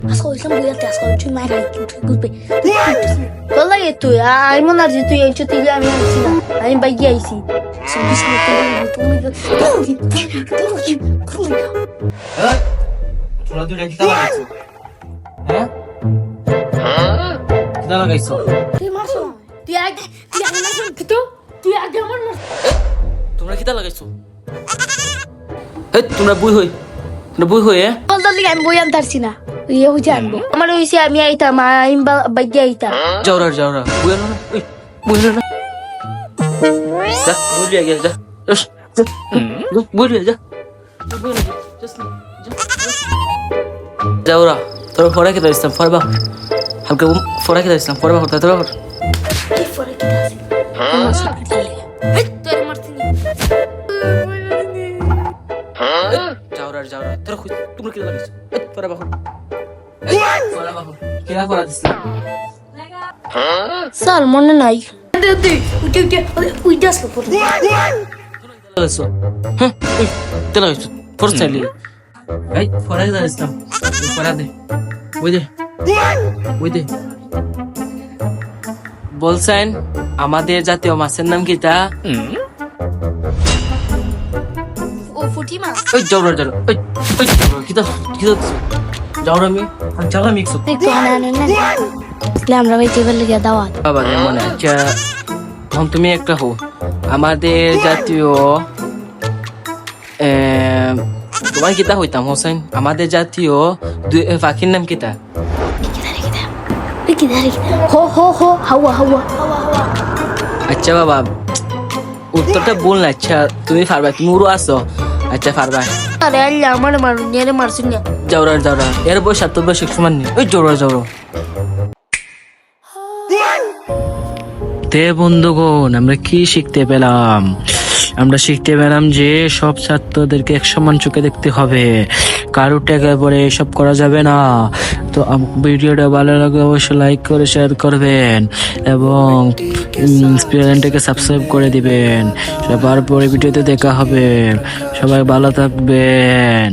আজকে হইলাম বইয়াতে আজকে তুই মায়ের বুঝবে তোর লাগে তুই আমি মনে যে তুই এই তুই আমি আইছি না আমি বাইকে আইছি? তোরা কিতা লাগাইছো হ্যাঁ কিতা লাগাইছো তুই মারছো তুই আগে তুই আগে মারছো তো তুই আগে আমার মার তোমরা কিতা লাগাইছো এই তোমরা বুই হই তোমরা বুই হই হ্যাঁ বলতে লিগে আমি বই আনতে পারছি না ইয়ে হইছে আনব আমার হইছে আমি আইতাম আমি বাইকে আইতাম যাওরা যাওরা আনো না আনো না। যা বুই লিয়ে গিয়ে যা। যস, যা। যাওরা তোর ফরা কিতা ইসলাম ফরবা হালকা ফরা কিতা ইসলাম ফরবা করতে তোরা কর। কি ফরে কি সাথে চলে এই যাওরা যাওরা তোরা খুঁজ তোমরা কিতা লাগাইছো এই ফরা স্যার মনে নাই। তে বলছেন আমাদের জাতীয় মাছের নাম কিটা ও ফুটি মাছ। ওই যাওরা ওই ওই কিতা কিতা যাওরা মি যাওরা মিক্স আমরা ভাই টেবিল লেগে দাওয়াত। বাবা রে আচ্ছা তখন তুমি একটা হো আমাদের জাতীয় তোমার কিতা হইতাম হোসেন? আমাদের জাতীয় দুই পাখির নাম কিতা? হো হো হো হাওয়া হাওয়া। আচ্ছা বাবা উত্তরটা বল না। আচ্ছা তুমি পারবা তুমি উড়ো আসো। আচ্ছা পারবা জোড়া জোড়ো তে বন্ধুগণ, আমরা কি শিখতে পেলাম? আমরা শিখতে পেলাম যে সব ছাত্রদেরকে এক সমান চোখে দেখতে হবে। কারও টাকা পরে এসব করা যাবে না। তো ভিডিওটা ভালো লাগে অবশ্যই লাইক করে শেয়ার করবেন এবং চ্যানেলটাকে সাবস্ক্রাইব করে দিবেন। সবার পরে ভিডিওতে দেখা হবে। সবাই ভালো থাকবেন।